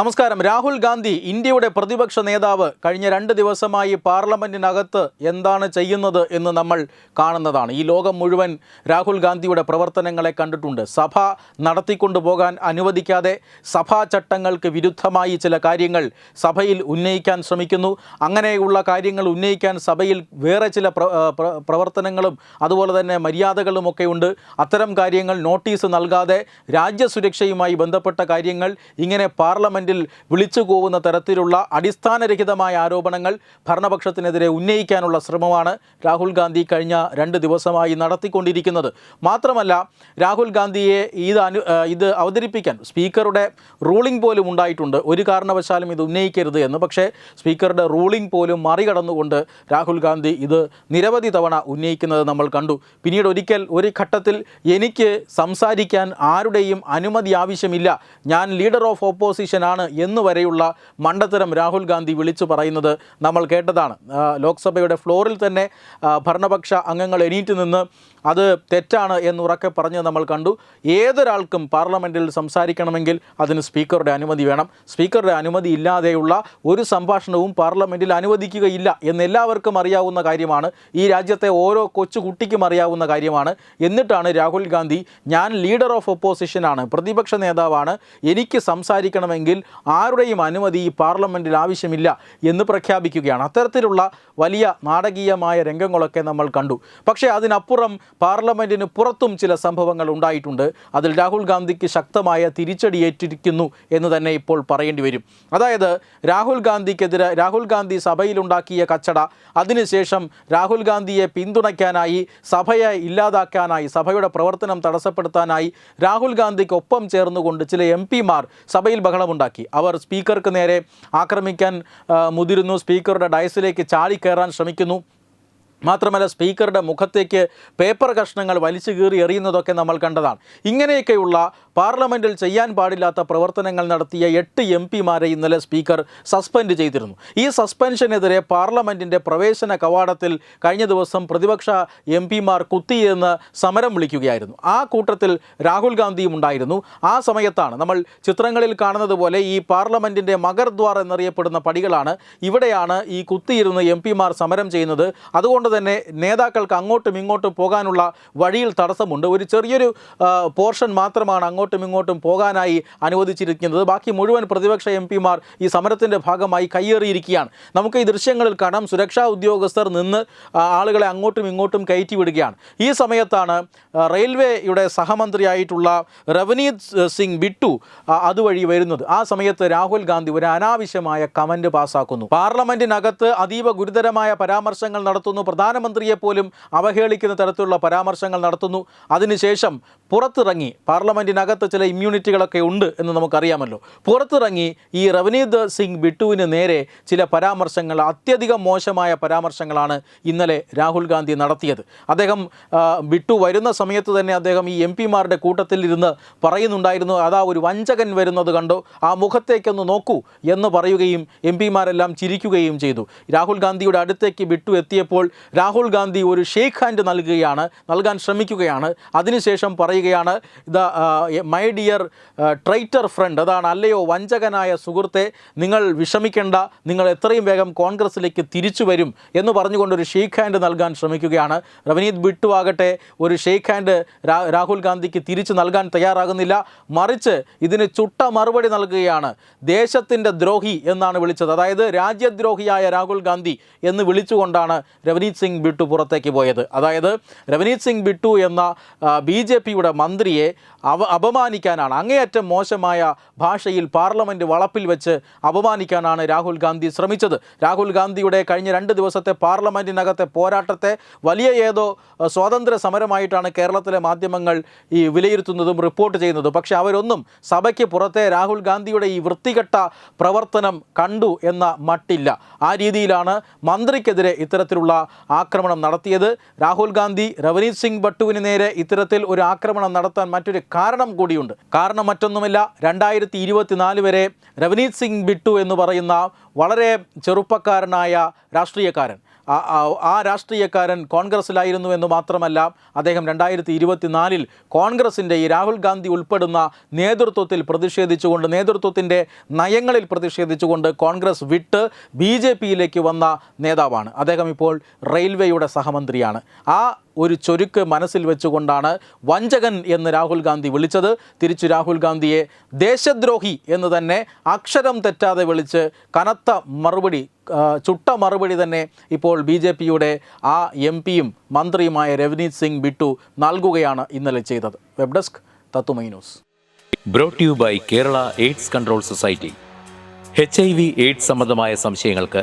നമസ്കാരം. രാഹുൽ ഗാന്ധി ഇന്ത്യയുടെ പ്രതിപക്ഷ നേതാവ് കഴിഞ്ഞ രണ്ട് ദിവസമായി പാർലമെന്റിനകത്ത് എന്താണ് ചെയ്യുന്നത് എന്ന് നമ്മൾ കാണുന്നതാണ്. ഈ ലോകം മുഴുവൻ രാഹുൽ ഗാന്ധിയുടെ പ്രവർത്തനങ്ങളെ കണ്ടിട്ടുണ്ട്. സഭ നടത്തിക്കൊണ്ടു പോകാൻ അനുവദിക്കാതെ സഭാ ചട്ടങ്ങൾക്ക് വിരുദ്ധമായി ചില കാര്യങ്ങൾ സഭയിൽ ഉന്നയിക്കാൻ ശ്രമിക്കുന്നു. അങ്ങനെയുള്ള കാര്യങ്ങൾ ഉന്നയിക്കാൻ സഭയിൽ വേറെ ചില പ്രവർത്തനങ്ങളും അതുപോലെ തന്നെ മര്യാദകളുമൊക്കെ ഉണ്ട്. അത്തരം കാര്യങ്ങൾ നോട്ടീസ് നൽകാതെ രാജ്യസുരക്ഷയുമായി ബന്ധപ്പെട്ട കാര്യങ്ങൾ ഇങ്ങനെ പാർലമെന്റിൽ വിളിച്ചു പോകുന്ന തരത്തിലുള്ള അടിസ്ഥാനരഹിതമായ ആരോപണങ്ങൾ ഭരണപക്ഷത്തിനെതിരെ ഉന്നയിക്കാനുള്ള ശ്രമമാണ് രാഹുൽ ഗാന്ധി കഴിഞ്ഞ രണ്ട് ദിവസമായി നടത്തിക്കൊണ്ടിരിക്കുന്നത്. മാത്രമല്ല രാഹുൽ ഗാന്ധിയെ ഇത് അനു ഇത് അവതരിപ്പിക്കാൻ സ്പീക്കറുടെ റൂളിംഗ് പോലും ഉണ്ടായിട്ടുണ്ട്. ഒരു കാരണവശാലും ഇത് ഉന്നയിക്കരുത് എന്ന്. പക്ഷേ സ്പീക്കറുടെ റൂളിംഗ് പോലും മറികടന്നുകൊണ്ട് രാഹുൽ ഗാന്ധി ഇത് നിരവധി തവണ ഉന്നയിക്കുന്നത് നമ്മൾ കണ്ടു. പിന്നീട് ഒരിക്കൽ ഒരു ഘട്ടത്തിൽ എനിക്ക് സംസാരിക്കാൻ ആരുടെയും അനുമതി ആവശ്യമില്ല. ഞാൻ ലീഡർ ഓഫ് ഓപ്പോസിഷൻ ആണ് എന്ന് വരെയുള്ള മണ്ടത്തരം രാഹുൽ ഗാന്ധി വിളിച്ചു പറയുന്നത് നമ്മൾ കേട്ടതാണ്. ലോക്സഭയുടെ ഫ്ലോറിൽ തന്നെ ഭരണപക്ഷ അംഗങ്ങൾ എണീറ്റ് നിന്ന് അത് തെറ്റാണ് എന്നുറക്കെ പറഞ്ഞ് നമ്മൾ കണ്ടു. ഏതൊരാൾക്കും പാർലമെന്റിൽ സംസാരിക്കണമെങ്കിൽ അതിന് സ്പീക്കറുടെ അനുമതി വേണം. സ്പീക്കറുടെ അനുമതി ഇല്ലാതെയുള്ള ഒരു സംഭാഷണവും പാർലമെന്റിൽ അനുവദിക്കുകയില്ല എന്ന് എല്ലാവർക്കും അറിയാവുന്ന കാര്യമാണ്. ഈ രാജ്യത്തെ ഓരോ കൊച്ചു കുട്ടിക്കും അറിയാവുന്ന കാര്യമാണ്. എന്നിട്ടാണ് രാഹുൽ ഗാന്ധി ഞാൻ ലീഡർ ഓഫ് ഒപ്പോസിഷനാണ് പ്രതിപക്ഷ നേതാവാണ് എനിക്ക് സംസാരിക്കണമെങ്കിൽ ആരുടെയും അനുമതി ഈ പാർലമെന്റിൽ ആവശ്യമില്ല എന്ന് പ്രഖ്യാപിക്കുകയാണ്. അത്തരത്തിലുള്ള വലിയ നാടകീയമായ രംഗങ്ങളൊക്കെ നമ്മൾ കണ്ടു. പക്ഷേ അതിനപ്പുറം പാർലമെന്റിന് പുറത്തും ചില സംഭവങ്ങൾ ഉണ്ടായിട്ടുണ്ട്. അതിൽ രാഹുൽ ഗാന്ധിക്ക് ശക്തമായ തിരിച്ചടിയേറ്റിരിക്കുന്നു എന്ന് തന്നെ ഇപ്പോൾ പറയേണ്ടി വരും. അതായത് രാഹുൽ ഗാന്ധിക്കെതിരെ രാഹുൽ ഗാന്ധി സഭയിലുണ്ടാക്കിയ കച്ചട അതിനുശേഷം രാഹുൽ ഗാന്ധിയെ പിന്തുണയ്ക്കാനായി സഭയെ ഇല്ലാതാക്കാനായി സഭയുടെ പ്രവർത്തനം തടസ്സപ്പെടുത്താനായി രാഹുൽ ഗാന്ധിക്കൊപ്പം ചേർന്നുകൊണ്ട് ചില എം പിമാർ സഭയിൽ ബഹളമുണ്ടാക്കി. അവർ സ്പീക്കർക്ക് നേരെ ആക്രമിക്കാൻ മുതിരുന്നു. സ്പീക്കറുടെ ഡയസിലേക്ക് ചാടിക്കയറാൻ ശ്രമിക്കുന്നു. മാത്രമല്ല സ്പീക്കറുടെ മുഖത്തേക്ക് പേപ്പർ കഷ്ണങ്ങൾ വലിച്ചു കീറി എറിയുന്നതൊക്കെ നമ്മൾ കണ്ടതാണ്. ഇങ്ങനെയൊക്കെയുള്ള പാർലമെന്റിൽ ചെയ്യാൻ പാടില്ലാത്ത പ്രവർത്തനങ്ങൾ നടത്തിയ എട്ട് എം പിമാരെ ഇന്നലെ സ്പീക്കർ സസ്പെൻഡ് ചെയ്തിരുന്നു. ഈ സസ്പെൻഷനെതിരെ പാർലമെന്റിന്റെ പ്രവേശന കവാടത്തിൽ കഴിഞ്ഞ ദിവസം പ്രതിപക്ഷ എം പിമാർ കുത്തിയെന്ന് സമരം വിളിക്കുകയായിരുന്നു. ആ കൂട്ടത്തിൽ രാഹുൽ ഗാന്ധിയും ഉണ്ടായിരുന്നു. ആ സമയത്താണ് നമ്മൾ ചിത്രങ്ങളിൽ കാണുന്നത് പോലെ ഈ പാർലമെന്റിന്റെ മകർദ്വാർ എന്നറിയപ്പെടുന്ന പടികളാണ് ഇവിടെയാണ് ഈ കുത്തിയിരുന്ന് എം പിമാർ സമരം ചെയ്യുന്നത്. അതുകൊണ്ട് തന്നെ നേതാക്കൾക്ക് അങ്ങോട്ടും ഇങ്ങോട്ടും പോകാനുള്ള വഴിയിൽ തടസ്സമുണ്ട്. ഒരു ചെറിയൊരു പോർഷൻ മാത്രമാണ് അങ്ങോട്ടും ഇങ്ങോട്ടും പോകാനായി അനുവദിച്ചിരിക്കുന്നത്. ബാക്കി മുഴുവൻ പ്രതിപക്ഷ എം പിമാർ ഈ സമരത്തിന്റെ ഭാഗമായി കയ്യേറിയിരിക്കുകയാണ്. നമുക്ക് ഈ ദൃശ്യങ്ങളിൽ കാണാം സുരക്ഷാ ഉദ്യോഗസ്ഥർ നിന്ന് ആളുകളെ അങ്ങോട്ടും ഇങ്ങോട്ടും കയറ്റി വിടുകയാണ് ഈ സമയത്താണ് റെയിൽവേയുടെ സഹമന്ത്രിയായിട്ടുള്ള റവനീത് സിംഗ് ബിട്ടു അതുവഴി വരുന്നത്. ആ സമയത്ത് രാഹുൽ ഗാന്ധി ഒരു അനാവശ്യമായ കമന്റ് പാസ്സാക്കുന്നു പാർലമെന്റിനകത്ത് അതീവ ഗുരുതരമായ പരാമർശങ്ങൾ നടത്തുന്നു. പ്രധാനമന്ത്രിയെ പോലും അവഹേളിക്കുന്ന തരത്തിലുള്ള പരാമർശങ്ങൾ നടത്തുന്നു. അതിനുശേഷം പുറത്തിറങ്ങി പാർലമെന്റിനകത്ത് ചില ഇമ്മ്യൂണിറ്റികളൊക്കെ ഉണ്ട് എന്ന് നമുക്കറിയാമല്ലോ. പുറത്തിറങ്ങി ഈ റവനീത് സിംഗ് ബിട്ടുവിന് നേരെ ചില പരാമർശങ്ങൾ അത്യധികം മോശമായ പരാമർശങ്ങളാണ് ഇന്നലെ രാഹുൽ ഗാന്ധി നടത്തിയത്. അദ്ദേഹം ബിട്ടു വരുന്ന സമയത്ത് തന്നെ അദ്ദേഹം ഈ എം പിമാരുടെ കൂട്ടത്തിൽ ഇരുന്ന് പറയുന്നുണ്ടായിരുന്നു അതാ ഒരു വഞ്ചകൻ വരുന്നത് കണ്ടോ ആ മുഖത്തേക്കൊന്ന് നോക്കൂ എന്ന് പറയുകയും എം പിമാരെല്ലാം ചിരിക്കുകയും ചെയ്തു. രാഹുൽ ഗാന്ധിയുടെ അടുത്തേക്ക് ബിട്ടു എത്തിയപ്പോൾ രാഹുൽ ഗാന്ധി ഒരു ഷേക്ക് ഹാൻഡ് നൽകുകയാണ് നൽകാൻ ശ്രമിക്കുകയാണ്. അതിനുശേഷം പറയുകയാണ് the my dear traitor friend അതാണ് അല്ലയോ വഞ്ചകനായ സുഹൃത്തെ നിങ്ങൾ വിഷമിക്കേണ്ട നിങ്ങൾ എത്രയും വേഗം കോൺഗ്രസിലേക്ക് തിരിച്ചു വരും എന്ന് പറഞ്ഞുകൊണ്ട് ഒരു ഷേക്ക് ഹാൻഡ് നൽകാൻ ശ്രമിക്കുകയാണ്. റവനീത് ബിട്ടു ആകട്ടെ ഒരു ഷേക്ക് ഹാൻഡ് രാഹുൽ ഗാന്ധിക്ക് തിരിച്ചു നൽകാൻ തയ്യാറാകുന്നില്ല. മറിച്ച് ഇതിന് ചുട്ട മറുപടി നൽകുകയാണ്. ദേശത്തിന്റെ ദ്രോഹി എന്നാണ് വിളിച്ചത്. അതായത് രാജ്യദ്രോഹിയായ രാഹുൽ ഗാന്ധി എന്ന് വിളിച്ചുകൊണ്ടാണ് രവനീത് സിംഗ് ബിട്ടു പുറത്തേക്ക് പോയത്. അതായത് രവനീത് സിംഗ് ബിട്ടു എന്ന ബി ജെ പിയുടെ മന്ത്രിയെ അവ അപമാനിക്കാനാണ് അങ്ങേയറ്റം മോശമായ ഭാഷയിൽ പാർലമെന്റ് വളപ്പിൽ വെച്ച് അപമാനിക്കാനാണ് രാഹുൽ ഗാന്ധി ശ്രമിച്ചത്. രാഹുൽ ഗാന്ധിയുടെ കഴിഞ്ഞ രണ്ട് ദിവസത്തെ പാർലമെന്റിനകത്തെ പോരാട്ടത്തെ വലിയ ഏതോ സ്വാതന്ത്ര്യ സമരമായിട്ടാണ് കേരളത്തിലെ മാധ്യമങ്ങൾ ഈ വിലയിരുത്തുന്നതും റിപ്പോർട്ട് ചെയ്യുന്നതും. പക്ഷേ അവരൊന്നും സഭയ്ക്ക് പുറത്തെ രാഹുൽ ഗാന്ധിയുടെ ഈ വൃത്തികെട്ട പ്രവർത്തനം കണ്ടു എന്ന മട്ടില്ല. ആ രീതിയിലാണ് മന്ത്രിക്കെതിരെ ഇത്തരത്തിലുള്ള ആക്രമണം നടത്തിയത്. രാഹുൽ ഗാന്ധി രവനീത് സിംഗ് ഭട്ടുവിന് നേരെ ഇത്തരത്തിൽ ഒരു ആക്രമണം നടത്താൻ മറ്റൊരു കാരണം കൂടിയുണ്ട്. കാരണം മറ്റൊന്നുമില്ല. രണ്ടായിരത്തി ഇരുപത്തിനാല് വരെ രവനീത് സിംഗ് ബിട്ടു എന്ന് പറയുന്ന വളരെ ചെറുപ്പക്കാരനായ രാഷ്ട്രീയക്കാരൻ. ആ- രാഷ്ട്രീയക്കാരൻ കോൺഗ്രസ്സിലായിരുന്നു എന്ന് മാത്രമല്ല അദ്ദേഹം രണ്ടായിരത്തി ഇരുപത്തിനാലിൽ കോൺഗ്രസിന്റെ ഈ രാഹുൽ ഗാന്ധി ഉൾപ്പെടുന്ന നേതൃത്വത്തിൽ പ്രതിഷേധിച്ചുകൊണ്ട് നേതൃത്വത്തിന്റെ നയങ്ങളിൽ പ്രതിഷേധിച്ചുകൊണ്ട് കോൺഗ്രസ് വിട്ട് ബി ജെ പിയിലേക്ക് വന്ന നേതാവാണ്. അദ്ദേഹം ഇപ്പോൾ റെയിൽവേയുടെ സഹമന്ത്രിയാണ്. ആ ഒരു ചൊരുക്ക് മനസ്സിൽ വെച്ചുകൊണ്ടാണ് വഞ്ചകൻ എന്ന് രാഹുൽ ഗാന്ധി വിളിച്ചത്. തിരിച്ചു രാഹുൽ ഗാന്ധിയെ ദേശദ്രോഹി എന്ന് തന്നെ അക്ഷരം തെറ്റാതെ വിളിച്ച് കനത്ത മറുപടി ചുട്ട മറുപടി തന്നെ ഇപ്പോൾ ബി ജെ പിയുടെ ആ എം പിയും മന്ത്രിയുമായ രവനീത് സിംഗ് ബിട്ടു നൽകുകയാണ് ഇന്നലെ ചെയ്തത്. വെബ് ഡെസ്ക് തത്തുമൈ news. By Kerala AIDS control society H I V AIDS സംബന്ധമായ സംശയങ്ങൾക്ക്